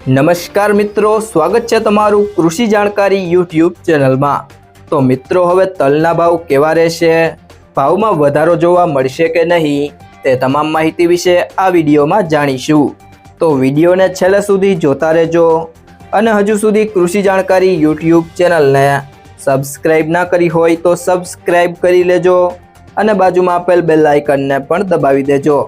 નમસ્કાર મિત્રો, સ્વાગત છે તમારું કૃષિ જાણકારી યુટ્યુબ ચેનલમાં. તો મિત્રો, હવે તલના ભાવ કેવા રહેશે? ભાવમાં વધારો જોવા મળશે કે નહીં? તે તમામ માહિતી વિશે આ વિડીયોમાં જાણીશું. તો વિડીયોને છેલ્લે સુધી જોતા રહેજો અને હજુ સુધી કૃષિ જાણકારી યુટ્યુબ ચેનલને સબસ્ક્રાઈબ ના કરી હોય તો સબસ્ક્રાઈબ કરી લેજો અને બાજુમાં આપેલ બેલ આઇકનને પણ દબાવી દેજો.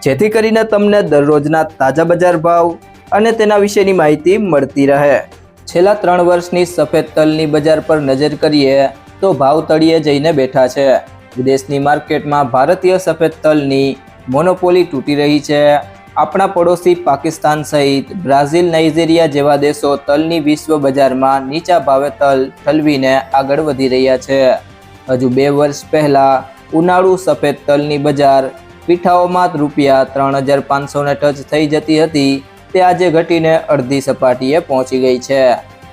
જેથી કરીને તમને દરરોજના તાજા બજાર ભાવ અને તેના વિશેની માહિતી મળતી રહે. છેલ્લા ત્રણ વર્ષની સફેદ તલની બજાર પર નજર કરીએ તો ભાવ તળિયે જઈને બેઠા છે. વિદેશની માર્કેટમાં ભારતીય સફેદ તલની મોનોપોલી તૂટી રહી છે. આપણા પડોશી પાકિસ્તાન સહિત બ્રાઝિલ, નાઇજેરિયા જેવા દેશો તલની વિશ્વ બજારમાં નીચા ભાવે તલ ઠલવીને આગળ વધી રહ્યા છે. હજુ બે વર્ષ પહેલા ઉનાળુ સફેદ તલની બજાર પીઠાઓમાં રૂપિયા ત્રણ હજાર પાંચસોને ટચ થઈ જતી હતી. તે આજે ઘટીને અડધી સપાટીએ પહોંચી ગઈ છે.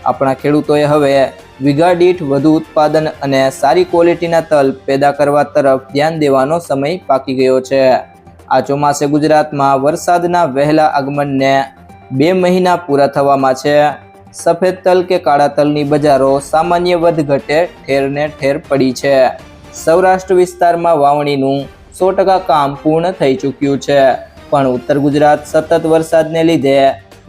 આપણા ખેડૂતોએ હવે વીઘા દીઠ વધુ ઉત્પાદન અને સારી ક્વોલિટીના તલ પેદા કરવા તરફ ધ્યાન દેવાનો સમય પાકી ગયો છે. આ ચોમાસે ગુજરાતમાં વરસાદના વહેલા આગમનને બે મહિના પૂરા થવામાં છે. સફેદ તલ કે કાળા તલની બજારો સામાન્ય વધ ઘટે ઠેરને ઠેર પડી છે. સૌરાષ્ટ્ર વિસ્તારમાં વાવણીનું સો ટકા કામ પૂર્ણ થઈ ચૂક્યું છે. પણ ઉત્તર ગુજરાત સતત વરસાદને લીધે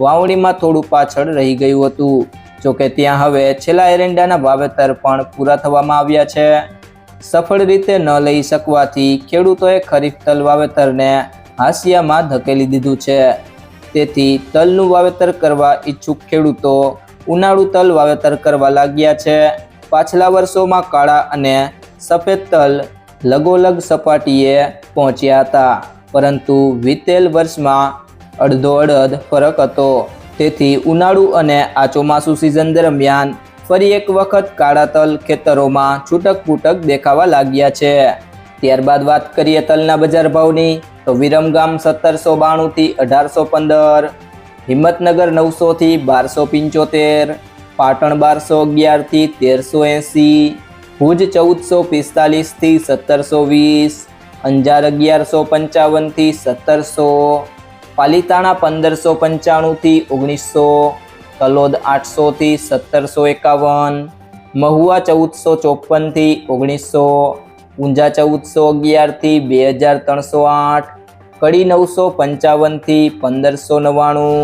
વાવણીમાં થોડું પાછળ રહી ગયું હતું. જોકે ત્યાં હવે છેલ્લા એરંડાના વાવેતર પણ પૂરા થવામાં આવ્યા છે. સફળ રીતે ન લઈ શકવાથી ખેડૂતોએ ખરીફ તલ વાવેતરને હાંસિયામાં ધકેલી દીધું છે. તેથી તલનું વાવેતર કરવા ઈચ્છુક ખેડૂતો ઉનાળુ તલ વાવેતર કરવા લાગ્યા છે. પાછલા વર્ષોમાં કાળા અને સફેદ તલ લગોલગ સપાટીએ પહોંચ્યા હતા. પરંતુ વીતેલ વર્ષમાં અડધો અડધ ફરક હતો. તેથી ઉનાળુ અને આ ચોમાસું સિઝન દરમિયાન ફરી એક વખત કાળા તલ ખેતરોમાં છૂટક ફૂટક દેખાવા લાગ્યા છે. ત્યારબાદ વાત કરીએ તલના બજાર ભાવની, તો વિરમગામ સત્તરસો બાણુંથી અઢારસો પંદર, હિંમતનગર નવસોથી બારસો પંચોતેર, પાટણ બારસો અગિયારથી તેરસો એંસી, ભુજ ચૌદસો પિસ્તાલીસથી સત્તરસો વીસ અંજાર અગિયારસો પંચાવનથી સત્તરસો, પાલિતાણા પંદરસો પંચાણુંથી ઓગણીસો કલોદ આઠસોથી સત્તરસો એકાવન, મહુવા ચૌદસો ચોપનથી ઓગણીસો ઊંઝા ચૌદસો અગિયારથી બે હજાર ત્રણસો આઠ, કડી નવસો પંચાવનથી પંદરસો નવ્વાણું